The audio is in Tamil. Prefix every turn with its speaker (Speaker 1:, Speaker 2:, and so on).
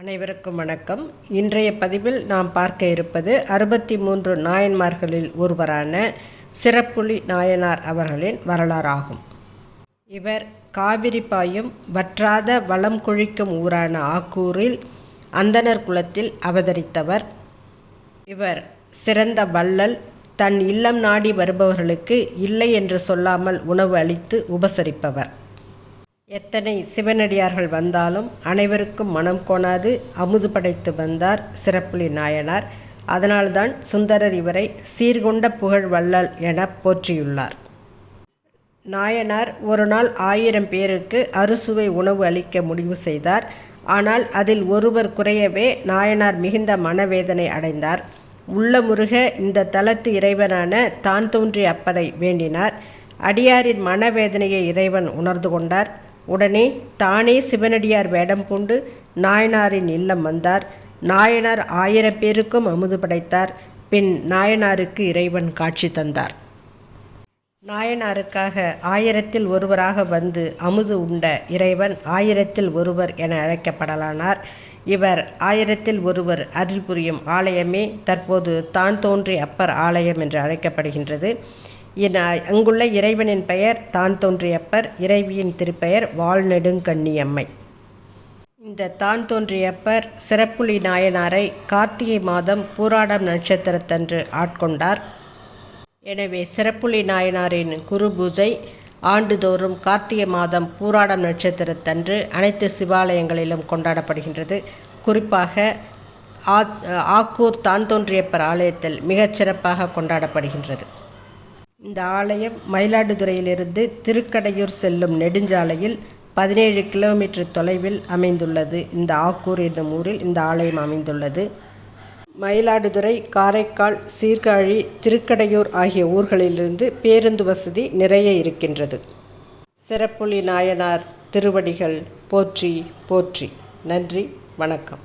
Speaker 1: அனைவருக்கும் வணக்கம். இன்றைய பதிவில் நாம் பார்க்க இருப்பது அறுபத்தி மூன்று நாயன்மார்களில் ஒருவரான சிறப்புலி நாயனார் அவர்களின் வரலாறாகும். இவர் காவிரி பாயும் வற்றாத வளம் கொழிக்கும் ஊரான ஆக்கூரில் அந்தணர் குலத்தில் அவதரித்தவர். இவர் சிறந்த வள்ளல் தன் இல்லம் நாடி வருபவர்களுக்கு இல்லை என்று சொல்லாமல் உணவு அளித்து உபசரிப்பவர். எத்தனை சிவனடியார்கள் வந்தாலும் அனைவருக்கும் மனம் கோணாது அமுது படைத்து வந்தார் சிறப்புலி நாயனார். அதனால்தான் சுந்தரர் இவரை சீர்கொண்ட புகழ் வள்ளல் என போற்றியுள்ளார். நாயனார் ஒரு நாள் ஆயிரம் பேருக்கு அறுசுவை உணவு அளிக்க முடிவு செய்தார். ஆனால் அதில் ஒருவர் குறையவே நாயனார் மிகுந்த மனவேதனை அடைந்தார். உள்ள முருக இந்த தலத்து இறைவனான தான் தோன்றிய அப்பரை வேண்டினார். அடியாரின் மனவேதனையை இறைவன் உணர்ந்து கொண்டார். உடனே தானே சிவனடியார் வேடம் பூண்டு நாயனாரின் இல்லம் வந்தார். நாயனார் ஆயிரம் பேருக்கும் அமுது படைத்தார். பின் நாயனாருக்கு இறைவன் காட்சி தந்தார். நாயனாருக்காக ஆயிரத்தில் ஒருவராக வந்து அமுது உண்ட இறைவன் ஆயிரத்தில் ஒருவர் என அழைக்கப்படலானார். இவர் ஆயிரத்தில் ஒருவர் அருள் புரியும் ஆலயமே தற்போது தான் தோன்றி அப்பர் ஆலயம் என்று அழைக்கப்படுகின்றது. அங்குள்ள இறைவனின் பெயர் தான் தோன்றியப்பர் இறைவியின் திருப்பெயர் வாழ்நெடுங்கண்ணியம்மை இந்த தான் தோன்றியப்பர் சிறப்புலி நாயனாரை கார்த்திகை மாதம் பூராடம் நட்சத்திரத்தன்று ஆட்கொண்டார். எனவே சிறப்புலி நாயனாரின் குரு பூஜை ஆண்டுதோறும் கார்த்திகை மாதம் பூராடம் நட்சத்திரத்தன்று அனைத்து சிவாலயங்களிலும் கொண்டாடப்படுகின்றது. குறிப்பாக ஆக்கூர் தான் தோன்றியப்பர் ஆலயத்தில் மிகச்சிறப்பாக கொண்டாடப்படுகின்றது. இந்த ஆலயம் மயிலாடுதுறையிலிருந்து திருக்கடையூர் செல்லும் நெடுஞ்சாலையில் பதினேழு கிலோமீட்டர் தொலைவில் அமைந்துள்ளது. இந்த ஆக்கூர் என்னும் ஊரில் இந்த ஆலயம் அமைந்துள்ளது. மயிலாடுதுறை காரைக்கால் சீர்காழி திருக்கடையூர் ஆகிய ஊர்களிலிருந்து பேருந்து வசதி நிறைய இருக்கின்றது. சிறப்புலி நாயனார் திருவடிகள் போற்றி போற்றி. நன்றி வணக்கம்.